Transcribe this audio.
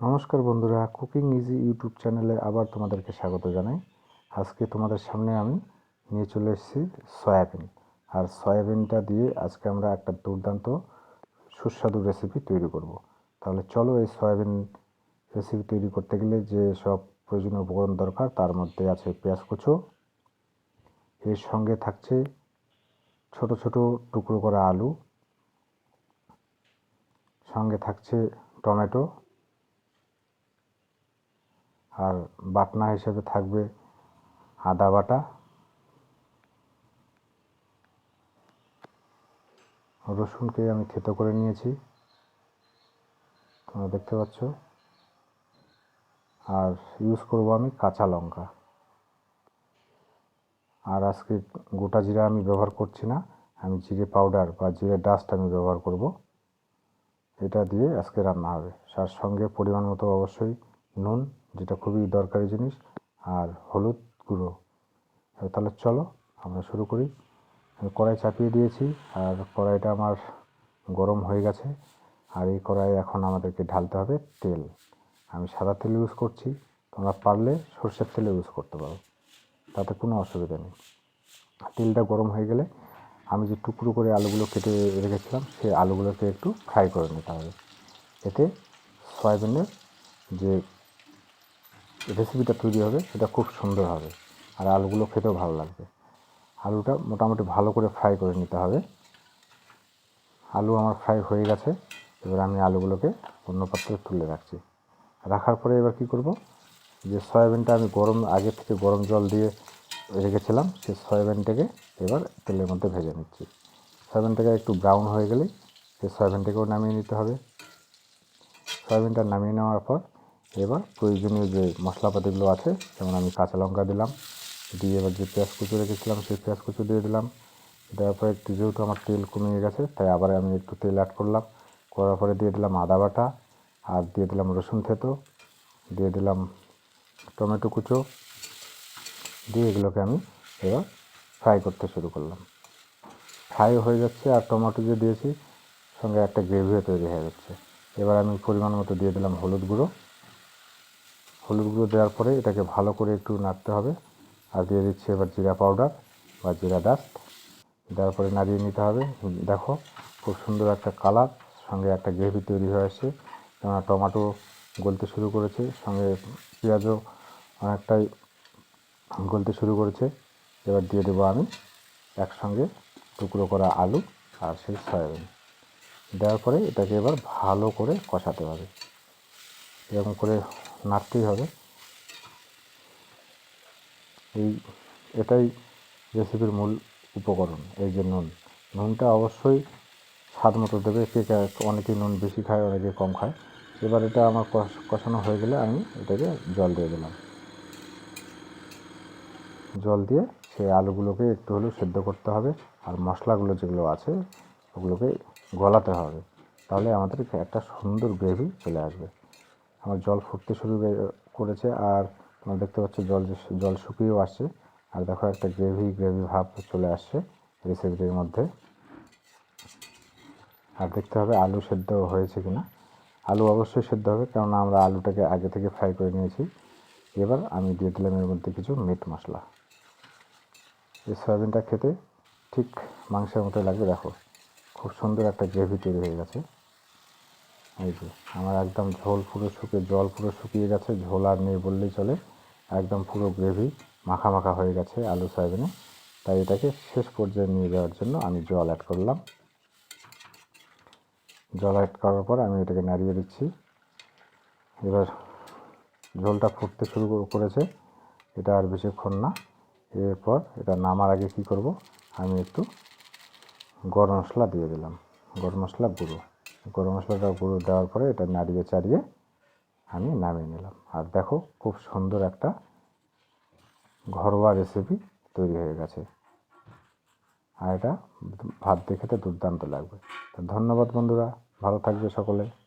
নমস্কার বন্ধুরা cooking easy YouTube চ্যানেলে আবার তোমাদেরকে স্বাগত জানাই। আজকে তোমাদের সামনে আমি নিয়ে চলে এসেছি সয়াবিন। আর সয়াবিনটা দিয়ে আজকে আমরা একটা দুর্দান্ত সুস্বাদু রেসিপি তৈরি করব। তাহলে চলো এই সয়াবিন রেসিপি তৈরি করতে গেলে যে সব প্রয়োজনীয় উপকরণ দরকার, তার মধ্যে আছে পেঁয়াজ কুচো। এর সঙ্গে থাকছে ছোট ছোট টুকরো করা আলু। সঙ্গে থাকছে টমেটো। আর বাটনা হিসেবে থাকবে আদা বাটা। রসুনকে আমি থেতো করে নিয়েছি, তোমরা দেখতে পাচ্ছ। আর ইউজ করব আমি কাঁচা লঙ্কা। আর আজকে গোটা জিরা আমি ব্যবহার করছি না, আমি জিরে পাউডার বা জিরে ডাস্ট আমি ব্যবহার করব। এটা দিয়ে আজকে রান্না হবে। তার সঙ্গে পরিমাণ মতো অবশ্যই নুন যেটা খুবই দরকারি জিনিস। আর হলুদ গুঁড়ো। তাহলে চলো, আমরা শুরু করি। কড়াই চাপিয়ে দিয়েছি, আর কড়াইটা আমার গরম হয়ে গেছে। আর এই কড়াই এখন আমাদেরকে ঢালতে হবে তেল। আমি সাদা তেল ইউজ করছি, তোমরা পারলে সর্ষের তেল ইউজ করতে পারো। তাতে কোনো অসুবিধা নেই। তেলটা গরম হয়ে গেলে আমি যে টুকরো করে আলুগুলো কেটে রেখেছিলাম সেই আলুগুলোকে একটু ফ্রাই করে নিতে হবে। এতে সয়াবিনের যে রেসিপিটা তৈরি হবে, সেটা খুব সুন্দর হবে। আর আলুগুলো খেতেও ভালো লাগবে। আলুটা মোটামুটি ভালো করে ফ্রাই করে নিতে হবে। আলু আমার ফ্রাই হয়ে গেছে। এবার আমি আলুগুলোকে অন্য পাত্রে তুলে রাখছি। রাখার পরে এবার কি করব? যে সয়াবিনটা আমি গরম, আগে থেকে গরম জল দিয়ে রেখেছিলাম, সেই সয়াবিনটাকে এবার তেলের মধ্যে ভেজে নিচ্ছি। সয়াবিনটাকে একটু ব্রাউন হয়ে গেলেই সেই সয়াবিনটাকেও নামিয়ে নিতে হবে। সয়াবিনটা নামিয়ে নেওয়ার পর এবার প্রয়োজনীয় যে মশলাপাতিগুলো আছে, যেমন আমি কাঁচা লঙ্কা দিলাম, দিয়ে এবার যে পেঁয়াজ কুচু রেখেছিলাম, সেই পেঁয়াজ কুচু দিয়ে দিলাম। দেওয়ার পরে একটু যেহেতু আমার তেল কমিয়ে গেছে, তাই আবার আমি একটু তেল অ্যাড করলাম। করার পরে দিয়ে দিলাম আদা বাটা, আর দিয়ে দিলাম রসুন থেতো, দিয়ে দিলাম টমেটো কুচো, দিয়ে এগুলোকে আমি এবার ফ্রাই করতে শুরু করলাম। ফ্রাই হয়ে যাচ্ছে, আর টমেটো যে দিয়েছি, সঙ্গে একটা গ্রেভিও তৈরি হয়ে যাচ্ছে। এবার আমি পরিমাণ মতো দিয়ে দিলাম হলুদ গুঁড়ো। হলুদ গুঁড়ো দেওয়ার পরে এটাকে ভালো করে একটু নাড়তে হবে। আর দিয়ে দিচ্ছি এবার জিরা পাউডার বা জিরা ডাস্ট। দেওয়ার পরে নাড়িয়ে নিতে হবে। দেখো, খুব সুন্দর একটা কালার, সঙ্গে একটা গ্রেভি তৈরি হয়ে আসছে। কেননা টমাটো গলতে শুরু করেছে, সঙ্গে পেঁয়াজও অনেকটাই গলতে শুরু করেছে। এবার দিয়ে দেবো আমি একসঙ্গে টুকরো করা আলু আর সেই সয়াবিন। দেওয়ার পরে এটাকে এবার ভালো করে কষাতে হবে। এরকম করে নাড়তেই হবে। এই, এটাই রেসিপির মূল উপকরণ, এই যে নুন। নুনটা অবশ্যই স্বাদ মতো দেবে। কে অনেকে নুন বেশি খায়, অনেকে কম খায়। এবার এটা আমার কষানো হয়ে গেলে আমি এটাকে জল দিয়ে দিলাম। জল দিয়ে সেই আলুগুলোকে একটু হলেও সেদ্ধ করতে হবে আর মশলাগুলো যেগুলো আছে, ওগুলোকে গলাতে হবে। তাহলে আমাদের একটা সুন্দর গ্রেভি চলে আসবে। আমার জল ফুটতে শুরু করেছে আর তোমরা দেখতে পাচ্ছ জল জল শুকিয়েও আসছে। আর দেখো একটা গ্রেভি গ্রেভি ভাব চলে আসছে রেসিপিটির মধ্যে। আর দেখতে হবে আলু সেদ্ধ হয়েছে কিনা। আলু অবশ্যই সেদ্ধ হবে, কেননা আমরা আলুটাকে আগে থেকে ফ্রাই করে নিয়েছি। এবার আমি দিয়ে দিলাম এর মধ্যে কিছু মিট মশলা। এই সয়াবিনটা খেতে ঠিক মাংসের মতো লাগবে, দেখো। খুব সুন্দর একটা গ্রেভি তৈরি হয়ে গেছে। এই যে, আমার একদম ঝোল পুরো শুকিয়ে, জল পুরো শুকিয়ে গেছে, ঝোল আর নেই বললেই চলে। একদম পুরো গ্রেভি মাখা মাখা হয়ে গেছে আলু সয়াবিনে। তাই এটাকে শেষ পর্যায়ে নিয়ে যাওয়ার জন্য আমি জল অ্যাড করলাম। জল অ্যাড করার পর আমি এটাকে নাড়িয়ে দিচ্ছি। এবার ঝোলটা ফুটতে শুরু করেছে, এটা আর বেশিক্ষণ না। এরপর এটা নামার আগে কি করব? আমি একটু গরম মশলা দিয়ে দিলাম, গরম মশলা গুঁড়ো। গরম মশলাটা গুঁড়ো দেওয়ার পরে এটা নাড়িয়ে চাড়িয়ে আমি নামিয়ে নিলাম। আর দেখো খুব সুন্দর একটা ঘরোয়া রেসিপি তৈরি হয়ে গেছে। আর এটা ভাত দিয়ে খেতে দুর্দান্ত লাগবে। ধন্যবাদ বন্ধুরা, ভালো থাকবে সকলে।